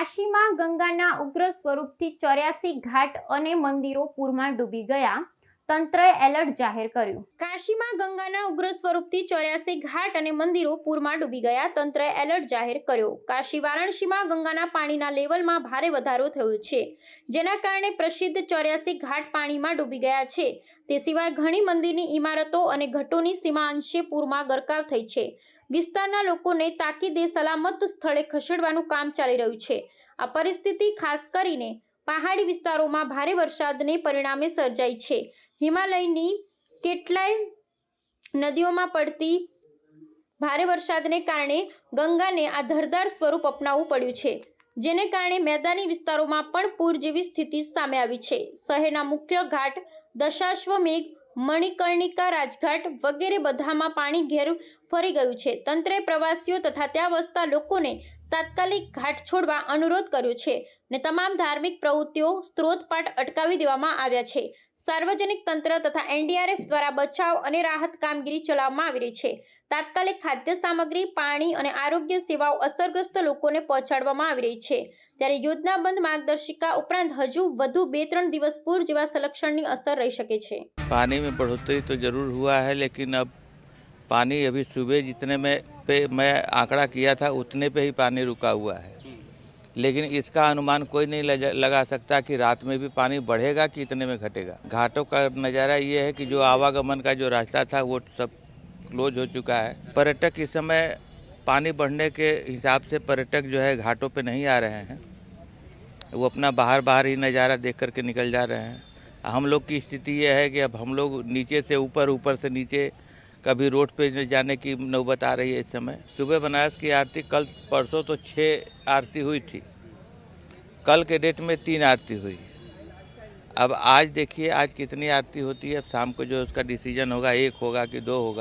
કાશીમાં ગંગાના ઉગ્ર સ્વરૂપથી ચોર્યાસી ઘાટ અને મંદિરો પૂરમાં ડૂબી ગયા. તંત્રએ એલર્ટ જાહેર કર્યું. કાશીમાં ગંગાના ઉગ્ર સ્વરૂપથી ચોર્યાસી ઘાટ અને મંદિરો પૂરમાં ડૂબી ગયા, તંત્રએ એલર્ટ જાહેર કર્યો. કાશી વારાણસીમાં ગંગાના પાણીના લેવલમાં ભારે વધારો થયો છે, જેના કારણે પ્રસિદ્ધ ચોર્યાસી ઘાટ પાણીમાં ડૂબી ગયા છે. તે સિવાય ઘણી મંદિરની ઇમારતો અને ઘટોની સીમા અંશે પૂરમાં ગરકાવ થઈ છે. વિસ્તારના લોકોને તાકીદે સલામત સ્થળે ખસેડવાનું કામ ચાલી રહ્યું છે. આ પરિસ્થિતિ ખાસ કરીને પહાડી વિસ્તારોમાં ભારે વરસાદને પરિણામે સર્જાઈ છે. હિમાલયની કેટલાય નદીઓમાં પડતી ભારે વરસાદને કારણે ગંગાને આ ધરદાર સ્વરૂપ અપનાવવું પડ્યું છે. જેને કારણે મેદાની વિસ્તારોમાં પણ પૂર જેવી સ્થિતિ સામે આવી છે. શહેરના મુખ્ય ઘાટ દશાશ્વમેઘ મણિકર્ણિકા રાજઘાટ વગેરે બધામાં પાણી ઘેર ફરી ગયું છે. તંત્રે પ્રવાસીઓ તથા ત્યાં વસતા લોકોને તાત્કાલિક ઘાટ છોડવા અનુરોધ કર્યો છે ને તમામ ધાર્મિક પ્રવૃત્તિઓ સ્ત્રોતપાટ અટકાવી દેવામાં આવ્યા છે સાર્વજનિક તંત્ર તથા એનડીઆરએફ દ્વારા બચાવ અને રાહત કામગીરી ચલાવવામાં આવી રહી છે તાત્કાલિક ખાદ્ય સામગ્રી પાણી અને આરોગ્ય સેવાઓ અસરગ્રસ્ત લોકોને પહોંચાડવામાં આવી રહી છે ત્યારે યોજનાબંધ માર્ગદર્શિકા ઉપરાંત હજુ વધુ બે ત્રણ દિવસ પૂર જેવા સંરક્ષણની અસર રહી શકે છે पानी में बढ़ोतरी तो ज़रूर हुआ है लेकिन अब पानी अभी सुबह जितने में पे मैं आंकड़ा किया था, उतने पे ही पानी रुका हुआ है। लेकिन इसका अनुमान कोई नहीं लगा सकता कि रात में भी पानी बढ़ेगा कि इतने में घटेगा। घाटों का नज़ारा ये है कि जो आवागमन का जो रास्ता था, वो सब क्लोज हो चुका है। पर्यटक इस समय पानी बढ़ने के हिसाब से पर्यटक जो है घाटों पे नहीं आ रहे हैं। वो अपना बाहर बाहर ही नज़ारा देख करके निकल जा रहे हैं। हम लोग की स्थिति यह है कि अब हम लोग नीचे से ऊपर ऊपर से नीचे कभी रोड पे जाने की नौबत आ रही है इस समय। सुबह बनारस की आरती, कल परसों तो छः आरती हुई थी। कल के डेट में तीन आरती हुई। अब आज देखिए, आज कितनी आरती होती है, अब शाम को जो उसका डिसीज़न होगा, एक होगा कि दो होगा।